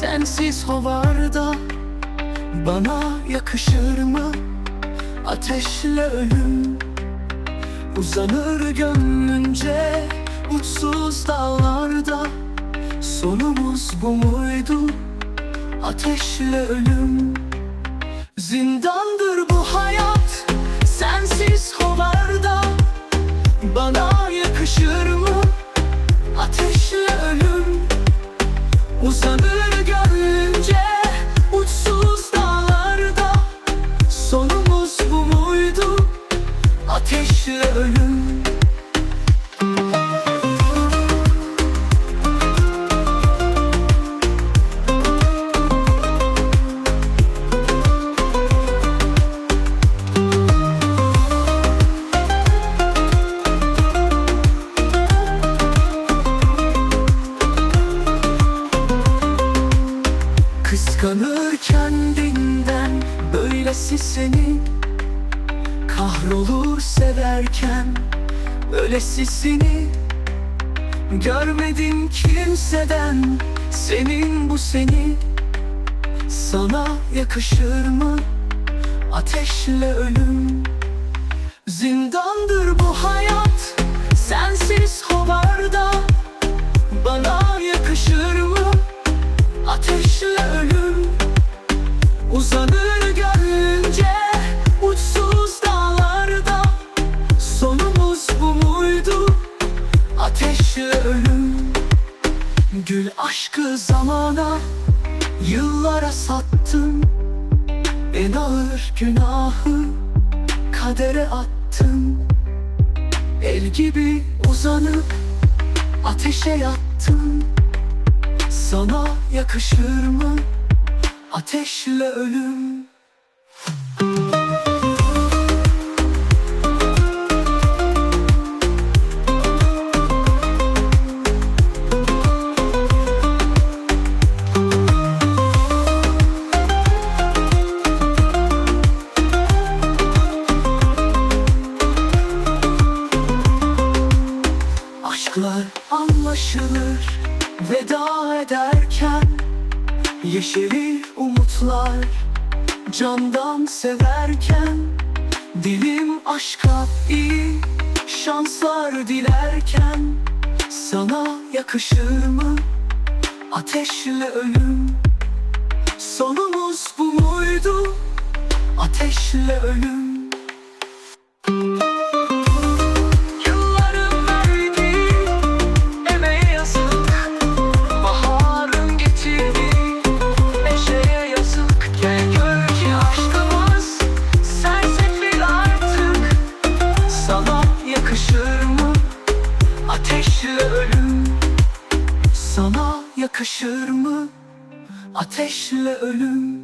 Sensiz hovarda. Bana yakışır mı Ateşle ölüm? Uzanır gönlünce Uçsuz dağlarda. Sonumuz bu muydu Ateşle ölüm? Zindandır Uzanır Kıskanır kendinden böylesi seni Kahrolur severken böylesisini Görmedim kimseden. Senin bu seni Sana yakışır mı? Ateşle ölüm Zindandır bu hayat Uzanır gönlünce Uçsuz dağlarda. Sonumuz bu muydu? Ateşle ölüm. Gül aşkı zamana Yıllara sattın. En ağır günahı Kadere attın. El gibi uzanıp Ateşe yattın. Sana yakışır mı ateşle ölüm? Aşklar anlaşılır veda ederken Yeşerir umutlar candan severken Dilim aşka iyi şanslar dilerken Sana yakışır mı ateşle ölüm? Sonumuz bu muydu ateşle ölüm ateşle ölüm Sana yakışır mı? Ateşle ölüm